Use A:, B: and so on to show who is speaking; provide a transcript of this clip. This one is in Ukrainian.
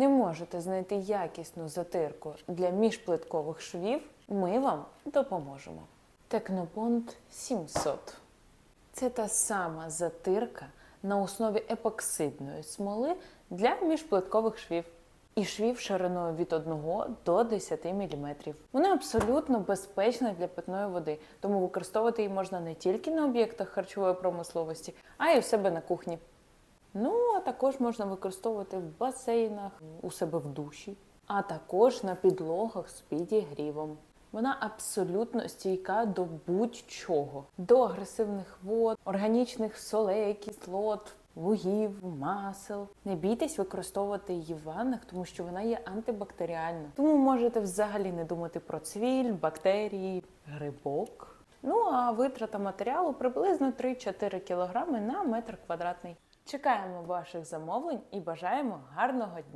A: Не можете знайти якісну затирку для міжплиткових швів? Ми вам допоможемо. Технобонд 700. Це та сама затирка на основі епоксидної смоли для міжплиткових швів і швів шириною від 1 до 10 мм. Вона абсолютно безпечна для питної води, тому використовувати її можна не тільки на об'єктах харчової промисловості, а й у себе на кухні. Ну, а також можна використовувати в басейнах, у себе в душі, а також на підлогах з підігрівом. Вона абсолютно стійка до будь-чого, до агресивних вод, органічних солей, кислот, лугів, масел. Не бійтесь використовувати її в ваннах, тому що вона є антибактеріальна. Тому можете взагалі не думати про цвіль, бактерії, грибок. Ну а витрата матеріалу приблизно 3-4 кг на метр квадратний. Чекаємо ваших замовлень і бажаємо гарного дня!